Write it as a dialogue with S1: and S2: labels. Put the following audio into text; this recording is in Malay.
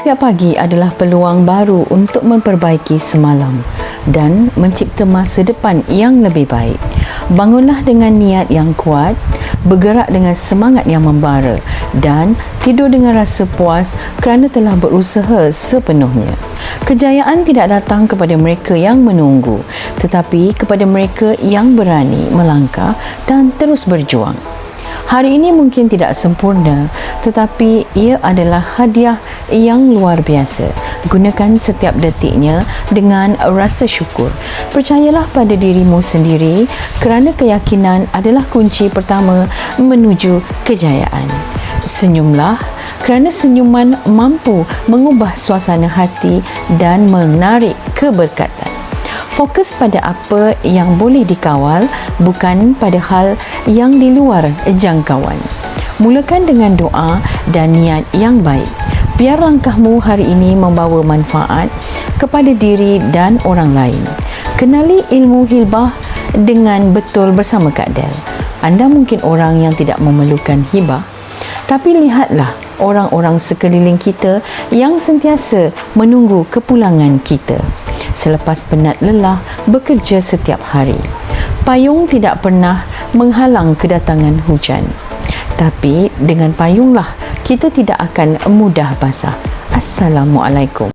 S1: Setiap pagi adalah peluang baru untuk memperbaiki semalam dan mencipta masa depan yang lebih baik. Bangunlah dengan niat yang kuat, bergerak dengan semangat yang membara dan tidur dengan rasa puas kerana telah berusaha sepenuhnya. Kejayaan tidak datang kepada mereka yang menunggu, tetapi kepada mereka yang berani melangkah dan terus berjuang. Hari ini mungkin tidak sempurna, tetapi ia adalah hadiah yang luar biasa. Gunakan setiap detiknya dengan rasa syukur. Percayalah pada dirimu sendiri kerana keyakinan adalah kunci pertama menuju kejayaan. Senyumlah kerana senyuman mampu mengubah suasana hati dan menarik keberkatan. Fokus pada apa yang boleh dikawal bukan pada hal yang di luar jangkauan. Mulakan dengan doa dan niat yang baik. Biar langkahmu hari ini membawa manfaat kepada diri dan orang lain. Kenali ilmu hilbah dengan betul bersama Kak Del. Anda mungkin orang yang tidak memerlukan hibah, tapi lihatlah orang-orang sekeliling kita yang sentiasa menunggu kepulangan kita selepas penat lelah bekerja setiap hari. Payung tidak pernah menghalang kedatangan hujan. Tapi dengan payunglah kita tidak akan mudah basah. Assalamualaikum.